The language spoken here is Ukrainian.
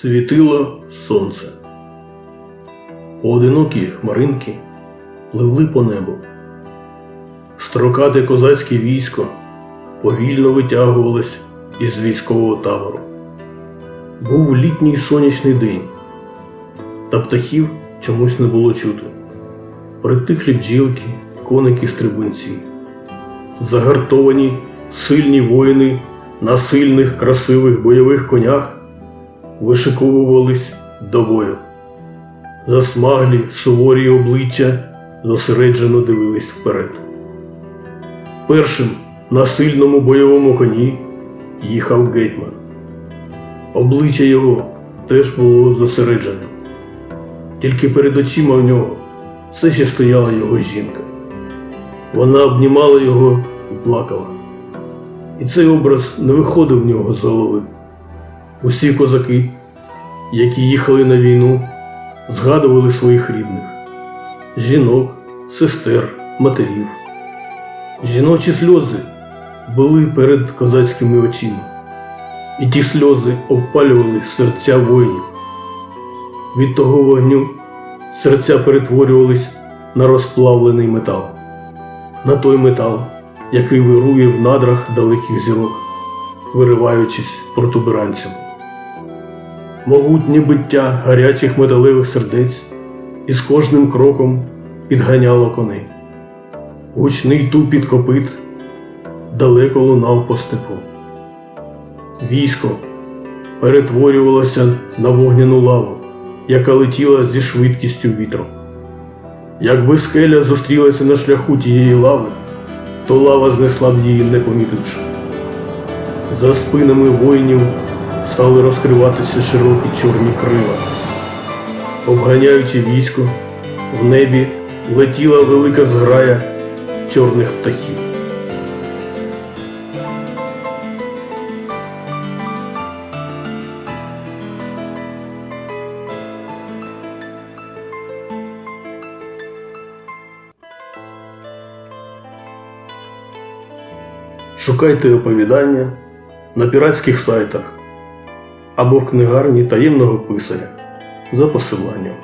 Світило сонце. Поодинокі хмаринки пливли по небу. Строкате козацьке військо повільно витягувалось із військового табору. Був літній сонячний день, та птахів чомусь не було чути. Притихлі бджілки, коники стрибунці. Загартовані сильні воїни на сильних красивих бойових конях вишиковувались до бою. Засмаглі суворі обличчя зосереджено дивились вперед. Першим на сильному бойовому коні їхав гетьман. Обличчя його теж було зосереджене. Тільки перед очима в нього все ще стояла його жінка. Вона обнімала його і плакала. І цей образ не виходив в нього з голови. Усі козаки, які їхали на війну, згадували своїх рідних жінок, сестер, матерів. Жіночі сльози були перед козацькими очима, і ті сльози обпалювали серця воїнів. Від того вогню серця перетворювались на розплавлений метал, на той метал, який вирує в надрах далеких зірок, вириваючись протуберанцям. Могутнє биття гарячих металевих сердець із кожним кроком підганяло коней. Гучний тупіт копит далеко лунав по степу. Військо перетворювалося на вогняну лаву, яка летіла зі швидкістю вітру. Якби скеля зустрілася на шляху тієї лави, то лава знесла б її не помітивши. За спинами воїнів стали розкриватися широкі чорні крила. Обганяючи військо, в небі летіла велика зграя чорних птахів. Шукайте оповідання на піратських сайтах або в книгарні таємного писаря за посиланням.